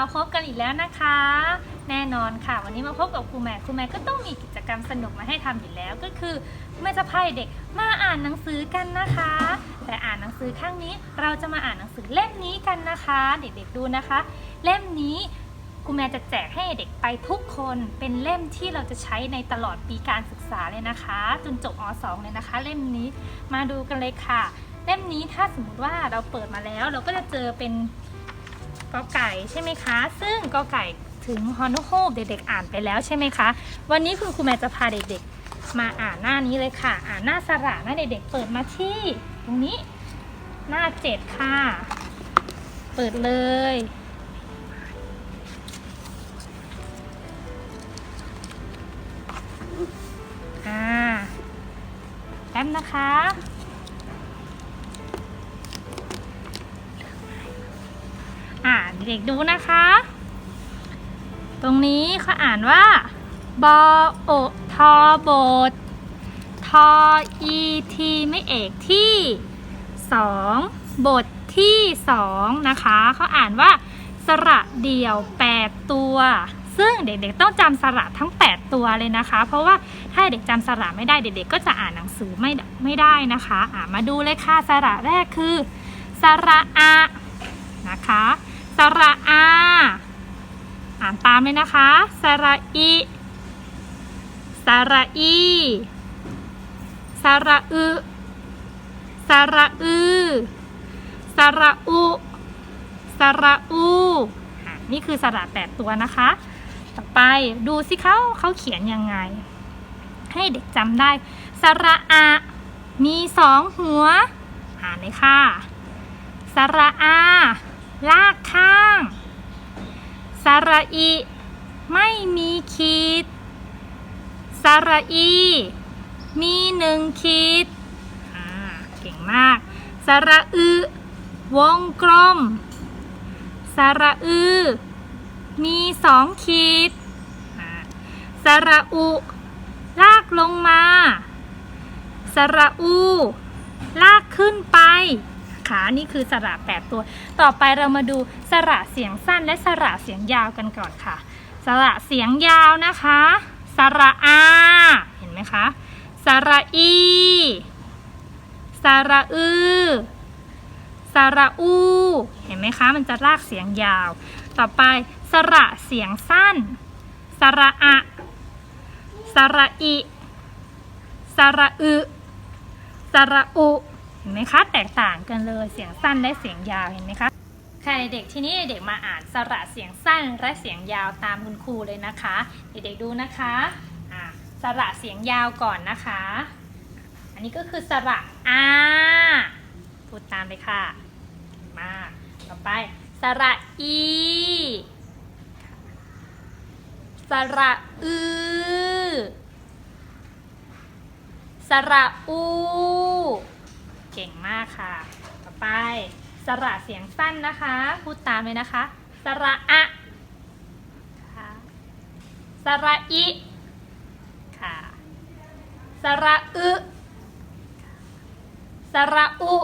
มาพบกันอีกแล้วนะคะ แน่นอนค่ะ วันนี้มาพบกับครูแม่ครูแม่ก็ต้องมีกิจกรรมสนุกมาให้ทำอยู่แล้ว ก็คือแม่จะพาเด็กมาอ่านหนังสือกันนะคะ แต่อ่านหนังสือครั้งนี้เราจะมาอ่านหนังสือเล่มนี้กันนะคะ เด็กๆดูนะคะ เล่มนี้ครูแม่จะแจกให้เด็กไปทุกคนเป็นเล่มที่เราจะใช้ในตลอดปีการศึกษาเลยนะคะ จนจบอ .2 เลยนะคะ เล่มนี้มาดูกันเลยค่ะ เล่มนี้ถ้าสมมติว่าเราเปิดมาแล้ว เราก็จะเจอเป็น กอไก่ใช่ไหมคะ ซึ่งกอไก่ถึงฮอนโฮบเด็กๆอ่านไปแล้วใช่ไหมคะ วันนี้คุณครูแม่จะพาเด็กๆ มาอ่านหน้านี้เลยค่ะ อ่านหน้าสระหน้าเด็กๆเปิดมาที่ ตรงนี้หน้าเจ็ดค่ะ เปิดเลย อ่าแป๊บนะคะ อ่าเด็กดูนะคะ ตรงนี้เขาอ่านว่าบอโอทอบททออีทีไม่เอกที่สองบทที่สองนะคะเขาอ่านว่าสระเดี่ยว 8 ตัว ซึ่งเด็กๆต้องจำสระทั้ง 8 ตัวเลยนะคะ เพราะว่าถ้าเด็กจำสระไม่ได้เด็กๆก็จะอ่านหนังสือไม่ไม่ได้นะคะอ่ามาดูเลยค่ะสระแรกคือสระอะนะคะ ระอา อ่านตามเลยนะคะ สระอิสระอีสระอึสระอือสระอุสระอู่นี่คือสระแปดตัวนะคะ ต่อไปดูสิเขาเขาเขียนยังไง ให้เด็กจำได้ สระอามีสองหัว อ่านเลยค่ะ สระอา ลากข้าง สระอี ไม่มีขีด สระอี มีหนึ่งขีดเก่งมาก สระอือวงกลม สระอือ มีสองขีดอ่าสระอุ ลากลงมา สระอู ลากขึ้นไป นี่คือสระ8ตัว ต่อไปเรามาดูสระเสียงสั้นและสระเสียงยาวกันก่อนค่ะ สระเสียงยาวนะคะ สระอาเห็นไหมคะ สระอีสระอือสระอู เห็นไหมคะ มันจะลากเสียงยาว ต่อไปสระเสียงสั้น สระอะ สระอิ สระอึ สระอุ เห็นไหมคะ แตกต่างกันเลยเสียงสั้นและเสียงยาวเห็นไหมคะค่ะเด็กๆที่นี้เด็กมาอ่านสระเสียงสั้นและเสียงยาวตามคุณครูเลยนะคะ เด็กๆดูนะคะสระเสียงยาวก่อนนะคะ อันนี้ก็คือสระอาพูดตามเลยค่ะมาต่อไปสระอีสระอือสระอู ก่งมากค่ะ ต่อไป สระเสียงสั้นนะคะ พูดตามเลยนะคะ สระอะค่ะสระอิค่ะ สระอึสระอุ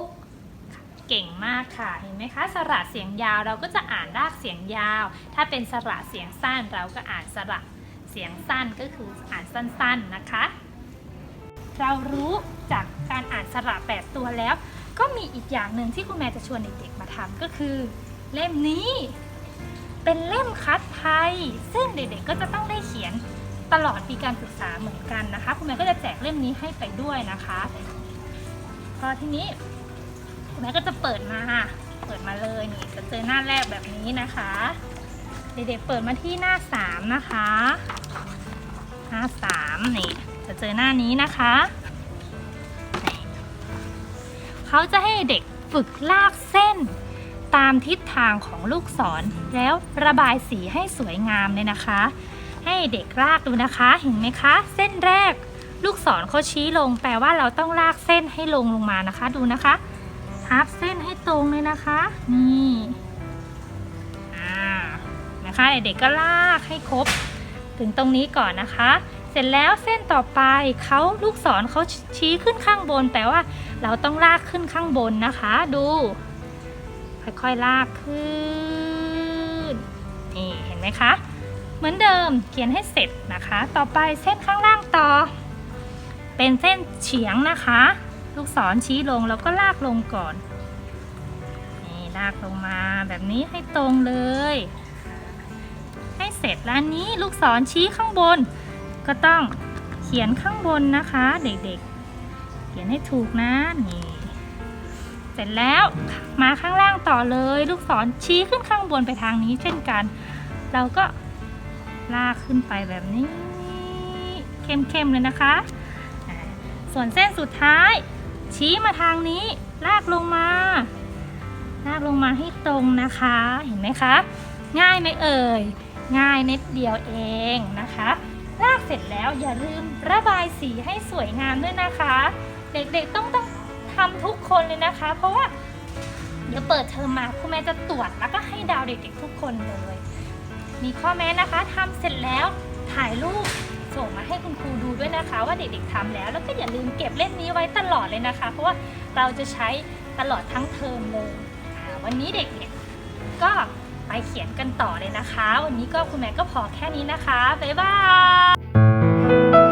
เก่งมากค่ะ เห็นไหมคะ สระเสียงยาวเราก็จะอ่านรากเสียงยาว ถ้าเป็นสระเสียงสั้นเราก็อ่านสระเสียงสั้นก็คืออ่านสั้นๆนะคะ เรารู้จากการอ่านสระแปดตัวแล้ว ก็มีอีกอย่างหนึ่งที่คุณแม่จะชวนเด็กๆมาทำก็คือ เล่มนี้ เป็นเล่มคัดไทย ซึ่งเด็กๆก็จะต้องได้เขียนตลอดปีการศึกษาเหมือนกันนะคะ คุณแม่ก็จะแจกเล่มนี้ให้ไปด้วยนะคะก็ทีนี้คุณแม่ก็จะเปิดมา เปิดมาเลยนี่จะเจอหน้าแรกแบบนี้นะคะ เด็กๆเปิดมาที่หน้าสามนะคะ หน้าสามนี่ จะเจอหน้านี้นะคะ เขาจะให้เด็กฝึกลากเส้น ตามทิศทางของลูกศร แล้วระบายสีให้สวยงามเลยนะคะ ให้เด็กลากดูนะคะ เห็นไหมคะ เส้นแรก ลูกศรเขาชี้ลง แปลว่าเราต้องลากเส้นให้ลงลงมานะคะ ดูนะคะพับเส้นให้ตรงเลยนะคะ นี่นะคะเด็กๆก็ลากให้ครบ ถึงตรงนี้ก่อนนะคะ สร็จแล้วเส้นต่อไปเขาลูกศรเขาชี้ขึ้นข้างบน แปลว่า เราต้องลากขึ้นข้างบนนะคะ ดู ค่อยๆลากขึ้นทไหมคะ เหมือนเดิมเขียนให้เสร็จนะคะ ต่อไปเส้นข้างล่างต่อ เป็นเส้นเฉียงนะคะ ลูกศรชี้ลงแล้วก็ลากลงก่อน นี่ลากลงมาแบบนี้ให้ตรงเลย ให้เสร็จแล้วนนี้ลูกศรชี้ข้างบน ก็ต้องเขียนข้างบนนะคะ เด็กๆ เขียนให้ถูกนะนี่เสร็จแล้วมาข้างล่างต่อเลย ลูกศรชี้ขึ้นข้างบนไปทางนี้ เช่นกัน เราก็ลากขึ้นไปแบบนี้เข้มๆเลยนะคะ ส่วนเส้นสุดท้าย ชี้มาทางนี้ ลากลงมา ลากลงมาให้ตรงนะคะ เห็นไหมคะ ง่ายไหมเอ่ย ง่ายนิดเดียวเองนะคะ เสร็จแล้วอย่าลืมระบายสีให้สวยงามด้วยนะคะ เด็กๆต้องต้องทำทุกคนเลยนะคะ เพราะว่าเดี๋ยวเปิดเทอมมาคุณแม่จะตรวจแล้วก็ให้ดาวเด็กๆทุกคนเลย มีข้อแม้นะคะทำเสร็จแล้วถ่ายรูปส่งมาให้คุณครูดูด้วยนะคะ ว่าเด็กๆทำแล้ว แล้วก็อย่าลืมเก็บเล่มนี้ไว้ตลอดเลยนะคะ เพราะว่าเราจะใช้ตลอดทั้งเทอมเลยวันนี้เด็กเนี่ยก็ไปเขียนกันต่อเลยนะคะ วันนี้ก็คุณแม่ก็พอแค่นี้นะคะ บ๊ายบาย Thank you.